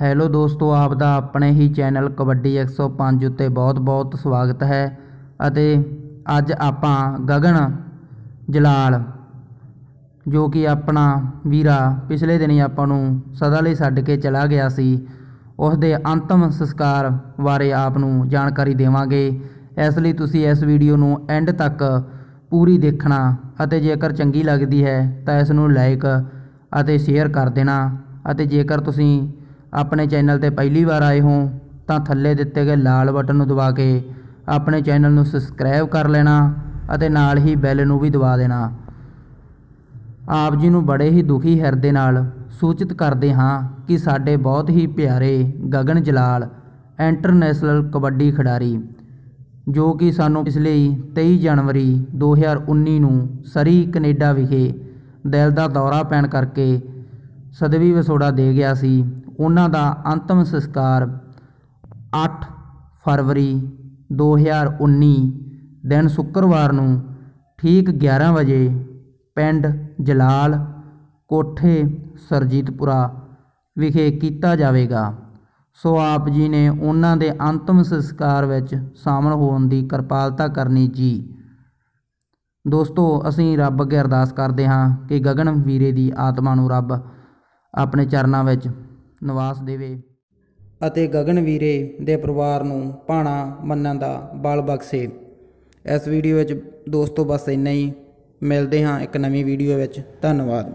Hello ਦੋਸਤੋ ਆਪ ਦਾ ਆਪਣੇ ਹੀ ਚੈਨਲ ਕਬੱਡੀ 105 ਉੱਤੇ ਬਹੁਤ-ਬਹੁਤ ਸਵਾਗਤ ਹੈ ਅਤੇ ਅੱਜ ਆਪਾਂ ਗਗਨ ਜਲਾਲ, ਜੋ ਕਿ ਆਪਣਾ ਵੀਰਾ ਪਿਛਲੇ ਦਿਨੀ ਆਪਾਂ ਨੂੰ ਸਦਾ ਲਈ ਛੱਡ ਕੇ ਚਲਾ ਗਿਆ ਸੀ ਉਸ ਦੇ ਅੰਤਮ ਸੰਸਕਾਰ ਬਾਰੇ ਆਪ ਨੂੰ ਜਾਣਕਾਰੀ ਦੇਵਾਂਗੇ। ਇਸ ਲਈ ਤੁਸੀਂ ਇਸ ਵੀਡੀਓ ਨੂੰ ਐਂਡ ਤੱਕ ਪੂਰੀ ਦੇਖਣਾ ਅਤੇ ਜੇਕਰ ਚੰਗੀ ਲੱਗਦੀ ਹੈ ਤਾਂ ਇਸ ਨੂੰ ਲਾਈਕ ਅਤੇ ਸ਼ੇਅਰ ਕਰ ਦੇਣਾ ਅਤੇ ਜੇਕਰ ਤੁਸੀਂ ਆਪਣੇ ਚੈਨਲ ਤੇ ਪਹਿਲੀ ਵਾਰ ਆਏ ਹੋ ਤਾਂ ਥੱਲੇ ਦਿੱਤੇ ਗਏ ਲਾਲ ਬਟਨ ਨੂੰ ਦਬਾ ਕੇ ਆਪਣੇ ਚੈਨਲ ਨੂੰ ਸਬਸਕ੍ਰਾਈਬ ਕਰ ਲੈਣਾ ਅਤੇ ਨਾਲ ਹੀ ਬੈਲ ਨੂੰ ਵੀ ਦਬਾ ਦੇਣਾ। ਆਪ ਜੀ ਨੂੰ ਬੜੇ ਹੀ ਦੁਖੀ ਹਿਰਦੇ ਨਾਲ ਸੂਚਿਤ ਕਰਦੇ ਹਾਂ ਕਿ ਸਾਡੇ ਬਹੁਤ ਹੀ ਪਿਆਰੇ ਗਗਨ ਜਲਾਲ ਇੰਟਰਨੈਸ਼ਨਲ ਕਬੱਡੀ ਖਿਡਾਰੀ, ਜੋ ਕਿ ਸਾਨੂੰ ਪਿਛਲੇ 23 ਜਨਵਰੀ 2019 ਨੂੰ ਸਰੀ ਕੈਨੇਡਾ ਵਿਖੇ ਦਿਲ ਦਾ ਦੌਰਾ ਪੈਣ ਕਰਕੇ ਸਦਵੀ ਵਿਛੋੜਾ ਦੇ ਗਿਆ ਸੀ। ਉਹਨਾਂ ਦਾ ਅੰਤਮ ਸੰਸਕਾਰ 8 ਫਰਵਰੀ 2019 ਦਿਨ ਸ਼ੁੱਕਰਵਾਰ ਨੂੰ ਠੀਕ 11 ਵਜੇ ਪਿੰਡ ਜਲਾਲ ਕੋਠੇ ਸਰਜੀਤਪੁਰਾ ਵਿਖੇ ਕੀਤਾ ਜਾਵੇਗਾ। ਸੋ ਆਪ ਜੀ ਨੇ ਉਹਨਾਂ ਦੇ ਅੰਤਮ ਸੰਸਕਾਰ ਵਿੱਚ ਸ਼ਾਮਲ ਹੋਣ ਦੀ ਕਿਰਪਾਲਤਾ ਕਰਨੀ ਜੀ। ਦੋਸਤੋ, ਅਸੀਂ ਰੱਬ ਅੱਗੇ ਅਰਦਾਸ ਕਰਦੇ ਹਾਂ ਕਿ ਗਗਨ ਵੀਰੇ ਦੀ ਆਤਮਾ ਨੂੰ ਰੱਬ ਆਪਣੇ ਚਰਨਾਂ ਵਿੱਚ ਨਿਵਾਸ ਦੇਵੇ ਅਤੇ ਗਗਨ ਵੀਰੇ ਦੇ ਪਰਿਵਾਰ ਨੂੰ ਭਾਣਾ ਮੰਨਣ ਦਾ ਬਲ ਬਖਸ਼ੇ। ਇਸ ਵੀਡੀਓ ਵਿੱਚ ਦੋਸਤੋ ਬਸ ਇੰਨਾ ਹੀ। ਮਿਲਦੇ ਹਾਂ ਇੱਕ ਨਵੀਂ ਵੀਡੀਓ ਵਿੱਚ। ਧੰਨਵਾਦ।